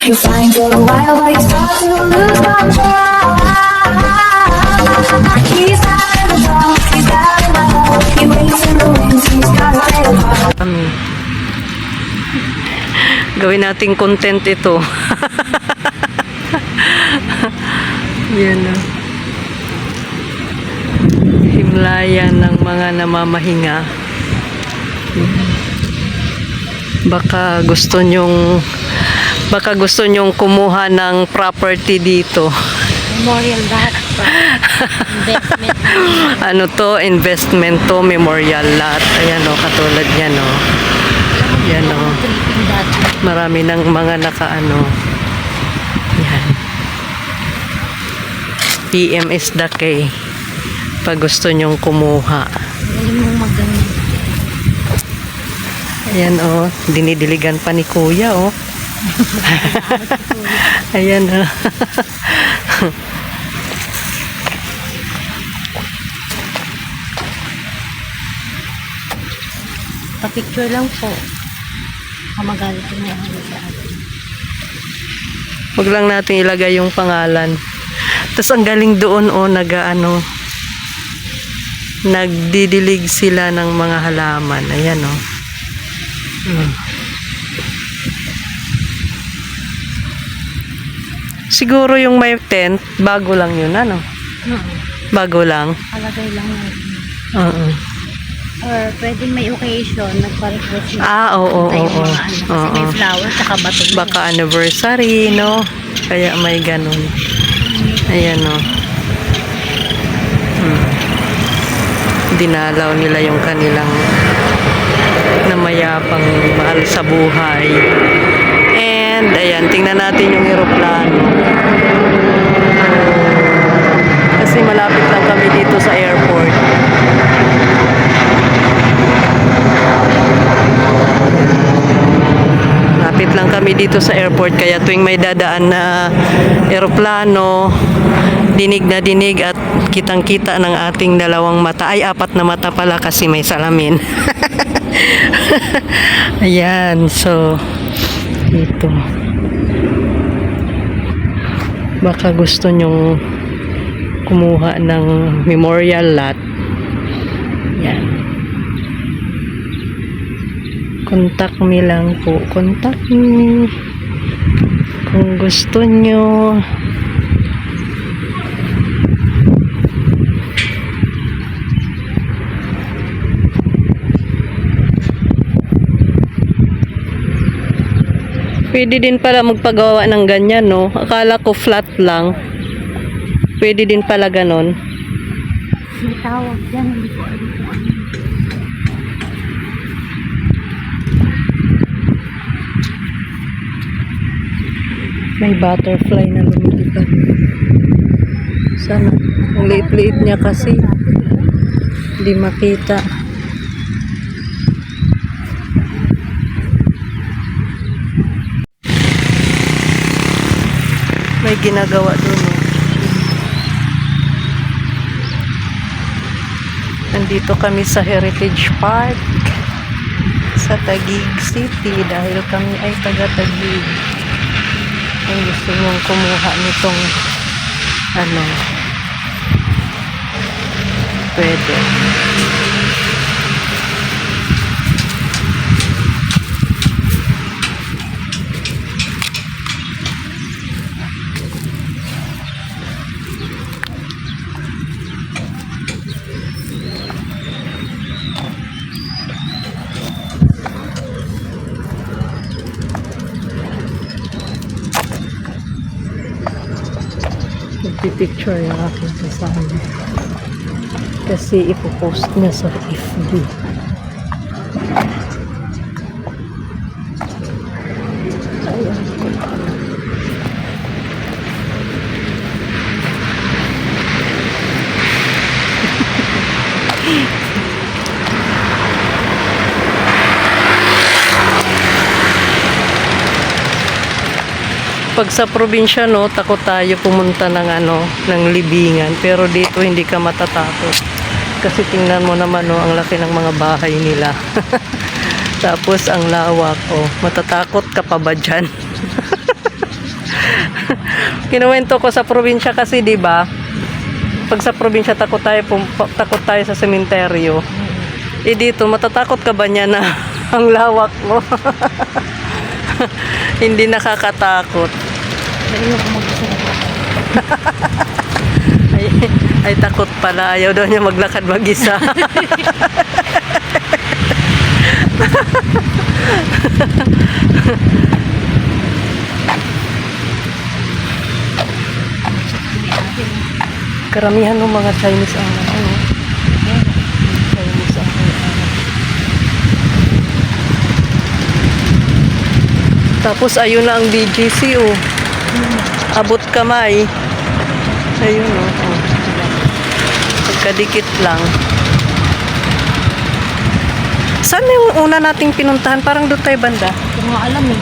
Flying for a while, but you start to lose control. He's out in the dark, he's out in my heart. He waits in the wings, he's got a little heart. Kami. Gawin nating content ito. Yan na. Himlayan ng mga namamahinga. Baka gusto nyong baka gusto nyong kumuha ng property dito. Memorial lot. Investment. Ano to? Investment to, memorial lot. Ayan o, katulad yan o. Yan o. Dati. Marami ng mga nakaano. Yan. PMS Dakay. Pag gusto nyong kumuha. Galing mong magganyan. Ayan o. Dinidiligan pa ni kuya o. Ayan o. Pa-picture lang po. Kamagalit yung may ano sa atin. Huwag lang natin ilagay yung pangalan. Tapos ang galing doon o nagaano nagdidilig sila ng mga halaman. Ayan o. Hmm. Siguro yung may tent, bago lang yun, ano? Hmm. Bago lang. Alagay lang. Oo. Or pwedeng may occasion, nagpa-request na. Ah, oo, oo, oo. ano. Kasi Oo. may flower, tsaka bato. na. Baka anniversary, no? Kaya may ganun. Ayan, no? Hmm. Dinalaw nila yung kanilang namayapang mahal sa buhay. And, ayan, tingnan natin yung eroplano. Kasi malapit lang kami dito sa airport. Lapit lang kami dito sa airport kaya tuwing may dadaan na eroplano, dinig na dinig at kitang-kita ng ating dalawang mata. Ay, apat na mata pala kasi may salamin. Ayan, so ito. Baka gusto nyong kumuha ng memorial lot. Yan. Contact me lang po. Contact me. Kung gusto nyo. Pwede din pala magpagawa ng ganyan, no? Akala ko flat lang. Pwede din pala ganon. May tawag yan, hindi ko alam kung ano. May butterfly na lumilipad. Sana. Ang liit-liit niya kasi. Hindi makita. May ginagawa doon. Oh. Nandito kami sa Heritage Park sa Taguig City dahil kami ay taga Taguig kung gusto mong kumuha nitong ano pwede Nagpipicture yung aking kasama. Kasi ipopost niya sa FB. Pag sa probinsya no, takot tayo pumunta ng ano, ng libingan. Pero dito hindi ka matatakot. Kasi tingnan mo naman no, ang laki ng mga bahay nila. Tapos ang lawak, oh, matatakot ka pa ba dyan? Kinuwento ko sa probinsya kasi, di ba? Pag sa probinsya, takot tayo, takot tayo sa sementeryo. Eh dito, matatakot ka ba niya na ang lawak mo? Hindi nakakatakot. Mo kung mag-isa. Ay, ay takot pala. Ayaw daw niya maglakad mag-isa. Karamihan ng mga Chinese ang ano. Ang ano. Tapos ayun na ang BGC oh. Abot kamay. Ayun oh. oh. Pagkadikit lang. Saan yung una nating pinuntahan? Parang doon tayo banda. Hindi ko alam eh.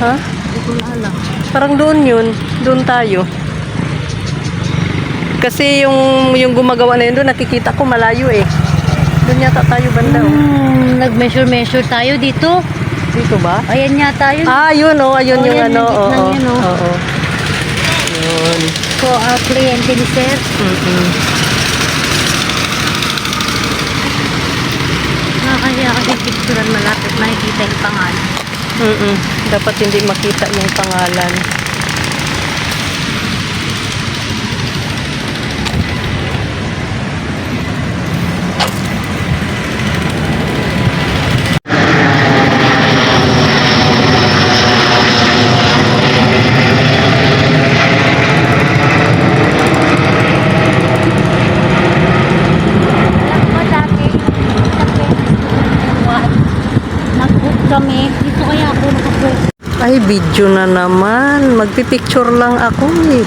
Ha? Hindi ko na alam. Parang doon yun. Doon tayo. Kasi yung yung gumagawa na yun doon, nakikita ko malayo eh. Doon yata tayo banda oh. Hmm, nag-measure-measure tayo dito. Dito ba? Ayan yata yun. Ah, yun oh. Ayun Oh, yung yan, ano. yung Oo. gitnang yun, oh. Oo. Yun. ko uh, kliyente ni sir. Mm-mm. Nakakaya kasi picturean malapit makikita yung pangalan. Mm-mm. Dapat hindi makita yung pangalan. Alam mo dati, sa What? Nag-book kami. Dito kaya ako nakabook. Ay, video na naman. Magpipicture lang ako eh.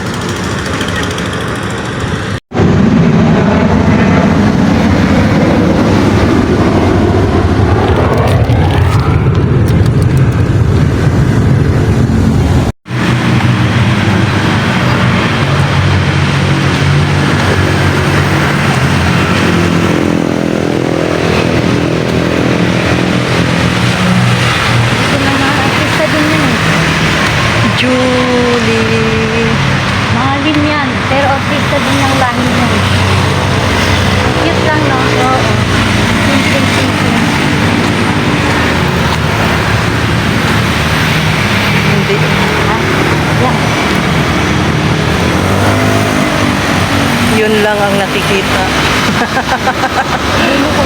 Dito naman, artista din yun eh. Julie. Mahalin yan. Pero artista din ng lahi niya. Cute lang, no? Oo. Simple, simple. Hindi. Ha? Yan. Yun lang ang nakikita. Ano.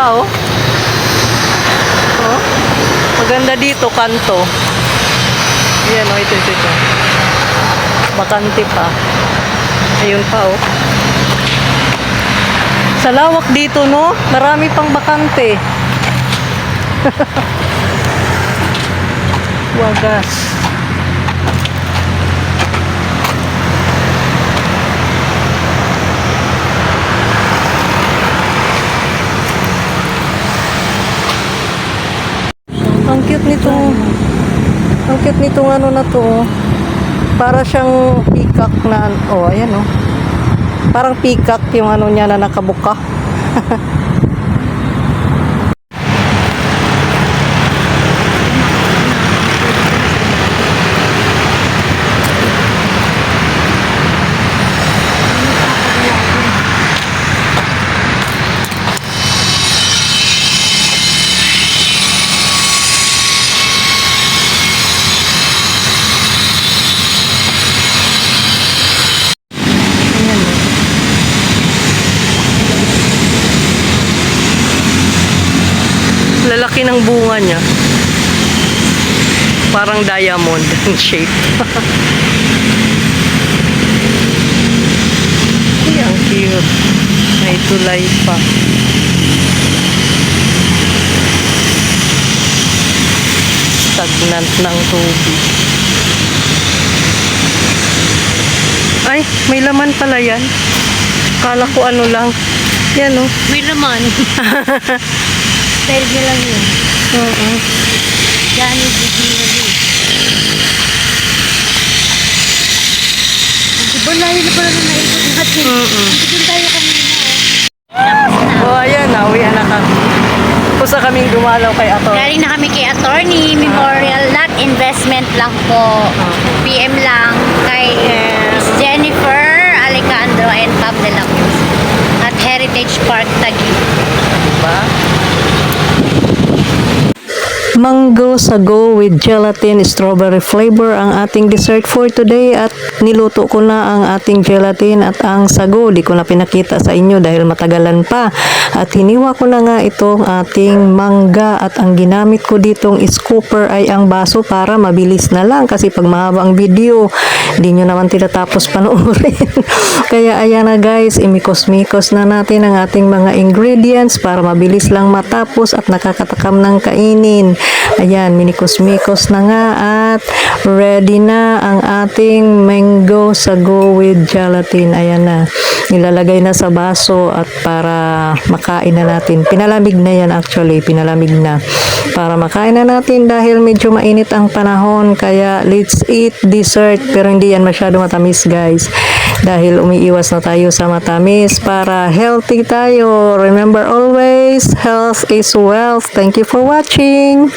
Pa. Oh. Maganda dito, kanto. Yan oh, ito, ito, ito. Bakante pa. Ayun pa oh. Sa lawak dito no, marami pang bakante. Wagas. Ang cute nito. Ang cute nitong ano na to. oh. Para siyang peacock na, oh, ayan oh. Parang peacock yung ano niya na nakabuka. Lalaki ng bunga niya. Parang diamond shape. Ay, ang cute. May tulay pa. Stagnant ng tubig. Ay, may laman pala yan. Kala ko ano lang. Yan oh. May laman. Style niya lang yun. Oo. Yan yung bibili. Diba layo na pala na naikot natin? Mm-mm. Doon tayo kanina. oh. Oh, ayan na. Uwi na kami. Kusa kaming gumalaw kay Ato. Galing na kami kay attorney, Memorial Lot Investment lang po. PM lang kay Miss Jennifer Alejandro and Pam de la Cruz at Heritage Park Taguig. Diba? Oh! Mango sago with gelatin strawberry flavor ang ating dessert for today at niluto ko na ang ating gelatin at ang sago. Di ko na pinakita sa inyo dahil matagalan pa. At hiniwa ko na nga itong ating mangga at ang ginamit ko ditong scooper ay ang baso para mabilis na lang kasi pag mahaba ang video, di nyo naman tinatapos panoorin. Kaya ayan na guys, imikos-mikos na natin ang ating mga ingredients para mabilis lang matapos at nakakatakam ng kainin. Ayan, minikos-mikos na nga at ready na ang ating mango sago with gelatin. Ayan na, nilalagay na sa baso at para makain na natin. Pinalamig na yan actually, pinalamig na. Para makain na natin dahil medyo mainit ang panahon kaya let's eat dessert pero hindi yan masyado matamis guys dahil umiiwas na tayo sa matamis para healthy tayo. Remember always health is wealth. Thank you for watching